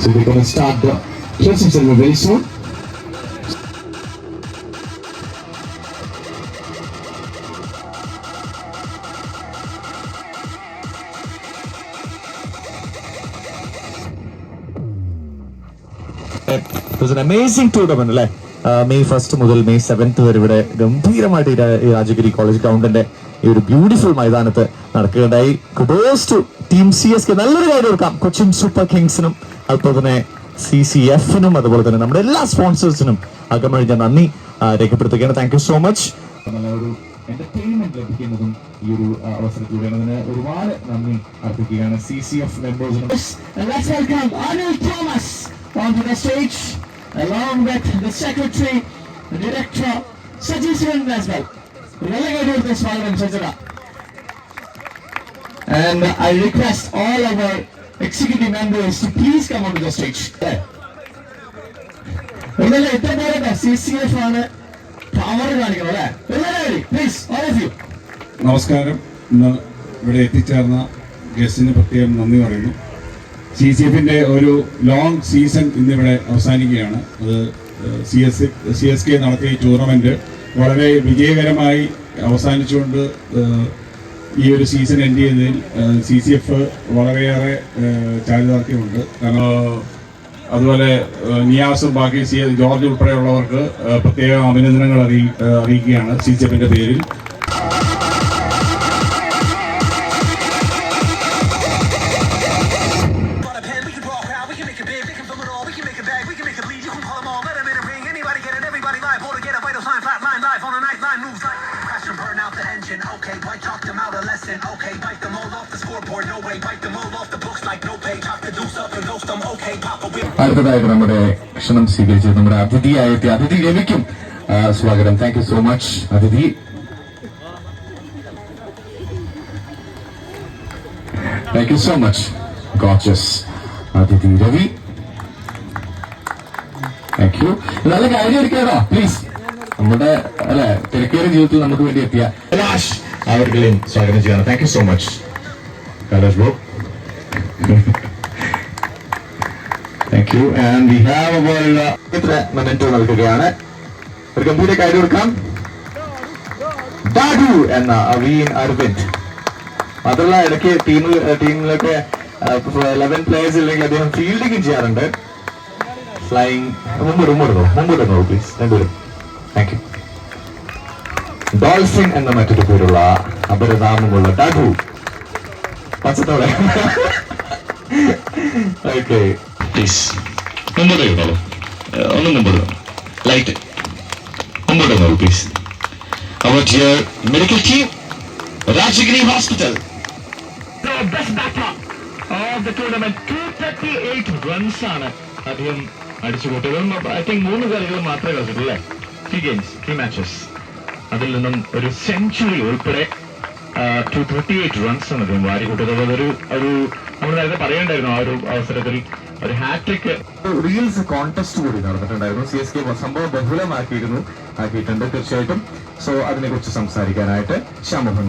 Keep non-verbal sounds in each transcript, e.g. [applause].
So we're going to start the closing ceremony very soon. It was an amazing tournament അല്ലേ May first മുതൽ May seventh വരെ ഇവിടെ ഗംഭീരമായിട്ട് ഈ Rajagiri college ഗ്രൗണ്ടിന്റെ ഈ ഒരു ബ്യൂട്ടിഫുൾ മൈതാനത്ത് നടക്കുകയുണ്ടായി. Kudos to team C S K നല്ലൊരു കാര്യം ഓർക്കാം. കൊച്ചിൻ സൂപ്പർ കിങ്സിനും അതുപോലെ തന്നെ സി സി എഫിനും അതുപോലെ തന്നെ നമ്മുടെ എല്ലാ സ്പോൺസേഴ്സിനും അകമഴിഞ്ഞ നന്ദി രേഖപ്പെടുത്തുകയാണ്. Thank you so much entertainment ലഭിക്കുന്നതും ഈ ഒരു അവസരത്തിലൂടെയാണ് അതിന് ഒരുപാട് നന്ദി അർപ്പിക്കുകയാണ് സി സി എഫ് മെമ്പേഴ്സിനും And let's welcome Arnold Thomas onto the stage, along with the secretary, the director, Sajid Sivan And I request all of our executive members to please come onto the stage. ഇന്നലെ all of F ആണ്. Power കാണിക്കണം അല്ലേ? എല്ലാവരും please all U നമസ്കാരം. ഇന്ന് ഇവിടെ എത്തിച്ചേർന്ന ഗസ്റ്റിന് പ്രത്യേകം നന്ദി പറയുന്നു. സി സി എഫിന്റെ ഒരു ലോങ് സീസൺ ഇന്നിവിടെ അവസാനിക്കുകയാണ്. അത് C S C S K നടത്തിയ ടൂർണമെന്റ് വളരെ വിജയകരമായി അവസാനിച്ചുകൊണ്ട് ഈ ഒരു സീസൺ എൻഡ് ചെയ്തതിൽ സി സി എഫ് വളരെയേറെ ചാരിതാർത്ഥ്യമുണ്ട്. കാരണം അതുപോലെ നിയാസും ബാക്കി സി ജോർജ് ഉൾപ്പെടെയുള്ളവർക്ക് പ്രത്യേക അഭിനന്ദനങ്ങൾ അറിയി അറിയിക്കുകയാണ് സി സി എഫിന്റെ പേരിൽ. അടുത്തതായിട്ട് നമ്മുടെ ക്ഷണം സ്വീകരിച്ച് നമ്മുടെ അതിഥിയായ അതിഥി രവിക്കും സ്വാഗതം. Thank you so much Aditi. Thank you so much gorgeous Aditi Ravi. Thank U നല്ല കാര്യം എടുക്കാണോ പ്ലീസ് നമ്മുടെ അല്ലെ തിരക്കേറിയ ജീവിതത്തിൽ നമുക്ക് വേണ്ടി എത്തിയ കലാഷ് അവർക്കെയും സ്വാഗതം ചെയ്യണം thank you so much Kalash bro thank you and we have അവർ ഇത്ര മൊമെന്റോ നൽകുകയാണ്. ഒരു ഗംഭീര കാര്യം കൊടുക്കാം ഡാഡു എന്ന അവീൻ അരവിന്ദ്. മാത്രമല്ല ഇടയ്ക്ക് ടീമിൽ ടീമിലൊക്കെ ലെവൻ പ്ലേയേഴ്സ് ഇല്ലെങ്കിൽ അദ്ദേഹം ഫീൽഡിംഗ് ചെയ്യാറുണ്ട്. ഫ്ലൈങ് മുമ്പോട്ട് മുമ്പോട്ട് മുമ്പോട്ട് പ്ലീസ് രണ്ടുപേരും താങ്ക് യു ഡോൾഫിൻ എന്ന മറ്റൊരു പേരുള്ള അപരനാമമുള്ള ഡാഡു പച്ചത്തോടെ. [laughs] ഓക്കെ പ്ലീസ് മുമ്പോട്ട് കേട്ടോളൂ ഒന്നും മുമ്പോട്ട് ലൈറ്റ് മുമ്പോട്ട് നോളൂ please our dear medical team Rajagiri hospital best batter of the tournament. 238 runs ആണ് മൂന്ന് കളികൾ മാത്രമേ കളിച്ചിട്ടുള്ളൂ ഗെയിംസ് അതിൽ നിന്നും ഒരു സെഞ്ചുറി ഉൾപ്പെടെ ടു തേർട്ടി എയ്റ്റ് റൺസ് ആണ് അദ്ദേഹം വാരി കൂട്ടിയത് അതൊരു ഒരു നമ്മൾ നേരത്തെ പറയണ്ടായിരുന്നു ആ ഒരു അവസരത്തിൽ ഒരു ഹാട്രിക് റീൽസ് കോൺടെസ്റ്റ് കൂടി നടന്നിട്ടുണ്ടായിരുന്നു. സി എസ് കെ സംഭവം ബഹുലമാക്കിയിരുന്നു. ആക്കിയിട്ടുണ്ട്. തീർച്ചയായിട്ടും. സോ അതിനെക്കുറിച്ച് സംസാരിക്കാനായിട്ട് ശ്യാമോഹൻ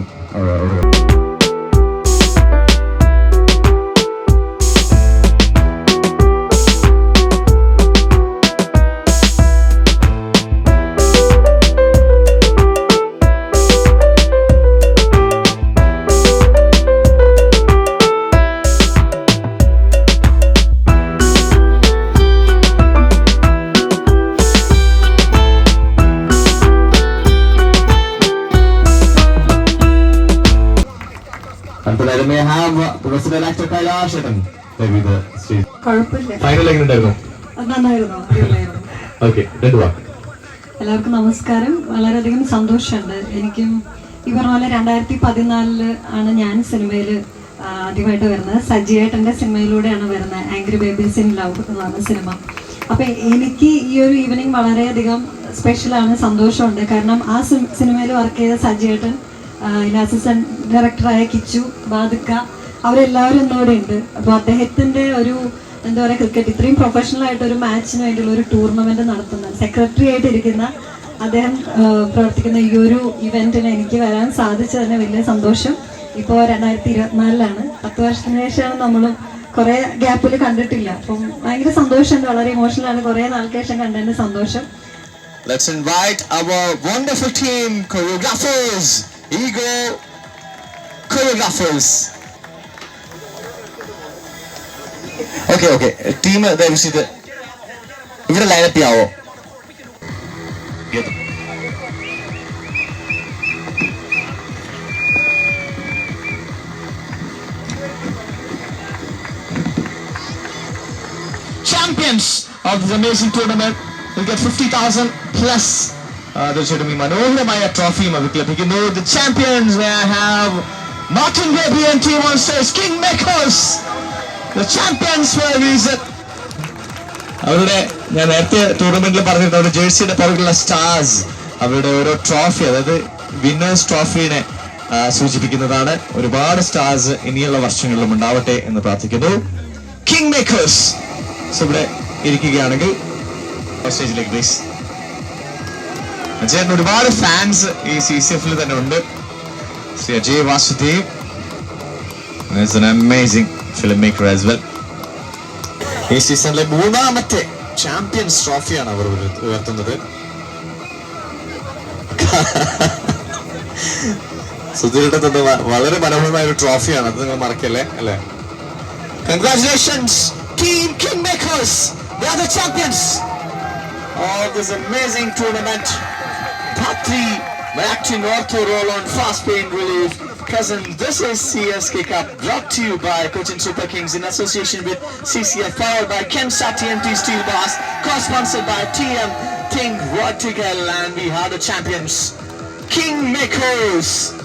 പ്രൊഫസർ ഫൈനൽ എങ്ങനെ ഉണ്ടായിരുന്നു. ഓക്കെ രണ്ടു വാക്ക്. എല്ലാവർക്കും നമസ്കാരം. വളരെയധികം സന്തോഷമുണ്ട്. എനിക്കും ഈ പറഞ്ഞ പോലെ രണ്ടായിരത്തി പതിനാലിൽ ആണ് ഞാൻ സിനിമയിൽ ആദ്യമായിട്ട് വരുന്നത്. സജിയേട്ടന്റെ സിനിമയിലൂടെയാണ് വരുന്നത്. ആംഗ്രി ബേബീസ് ഇൻ ലവ് എന്ന് പറഞ്ഞ സിനിമ. അപ്പം എനിക്ക് ഈ ഒരു ഈവനിങ് വളരെയധികം സ്പെഷ്യലാണ് സന്തോഷമുണ്ട്. കാരണം ആ സിനിമയിൽ വർക്ക് ചെയ്ത സജിയേട്ടൻ അതിന് അസിസ്റ്റന്റ് ഡയറക്ടറായ കിച്ചു ബാദുക്ക അവരെല്ലാവരും ഇന്നിവിടെ ഉണ്ട്. അപ്പോൾ അദ്ദേഹത്തിന്റെ ഒരു എന്താ പറയുക ക്രിക്കറ്റ് ഇത്രയും പ്രൊഫഷണൽ ആയിട്ട് ഒരു മാച്ചിന് വേണ്ടിയുള്ള ഒരു ടൂർണമെന്റ് നടത്തുന്ന സെക്രട്ടറി ആയിട്ട് ഇരിക്കുന്ന അദ്ദേഹം പ്രവർത്തിക്കുന്ന ഈ ഒരു ഇവന്റിന് എനിക്ക് വരാൻ സാധിച്ചതിന് വലിയ സന്തോഷം. ഇപ്പോൾ രണ്ടായിരത്തി ഇരുപത്തിനാലിലാണ് പത്ത് വർഷത്തിന് ശേഷമാണ് നമ്മളും കുറേ ഗ്യാപ്പിൽ കണ്ടിട്ടില്ല. അപ്പം ഭയങ്കര സന്തോഷമുണ്ട്. വളരെ ഇമോഷണൽ ആണ്. കുറേ നാൾക്ക് ശേഷം കണ്ടതിന്റെ സന്തോഷം. Let's invite our wonderful team choreographers, Ego choreographers. Okay okay team ദയവ് ചെയ്ത് ഇവിടെ ലൈനപ്പ് ചെയ്യാവോ champions of this amazing tournament will get 50,000 plus uh, തീർച്ചയായിട്ടും ഈ മനോഹരമായ ട്രോഫിയും അവർക്ക് ലഭിക്കുന്നു. The champions have Martin Baby king makers the champions അവരുടെ ഞാൻ നേരത്തെ ടൂർണമെന്റിൽ പറഞ്ഞിരുന്നു അവരുടെ ജേഴ്സിയുടെ പുറകിലുള്ള സ്റ്റാർസ് അവരുടെ ഓരോ ട്രോഫി അതായത് വിന്നേഴ്സ് ട്രോഫീനെ സൂചിപ്പിക്കുന്നതാണ്. ഒരുപാട് സ്റ്റാർസ് ഇനിയുള്ള വർഷങ്ങളിലും ഉണ്ടാവട്ടെ എന്ന് പ്രാർത്ഥിക്കുന്നു. കിങ് മേക്കേഴ്സ് ഇവിടെ ഇരിക്കുകയാണെങ്കിൽ സ്റ്റേജിലേക്ക് പ്ലീസ് അജയൻ ഒരുപാട് ഫാൻസ് ഈ സി സി എഫിൽ തന്നെ ഉണ്ട്. Shri Ajay Vasudev. Amazing film maker as well ഈ സീസണിലെ മൂന്നാമത്തെ ചാമ്പ്യൻസ് ട്രോഫിയാണ് അവർ ഉയർ- ഉയർത്തുന്നത്. സുധീരുടെ തന്നെ വളരെ മനോഹരമായ ഒരു ട്രോഫിയാണ് അത് നിങ്ങൾ മറക്കല്ലേ? അല്ലേ? Congratulations team king makers They are the champions of this amazing. Part 3 by acting ortho role on fast pain relief. Cousin, this is CSK Cup brought to you by Cochin Super Kings in association with CCF powered by Kemsa TMT Steel Bars, co-sponsored by TM Think Vertical and we are the champions. King Makers.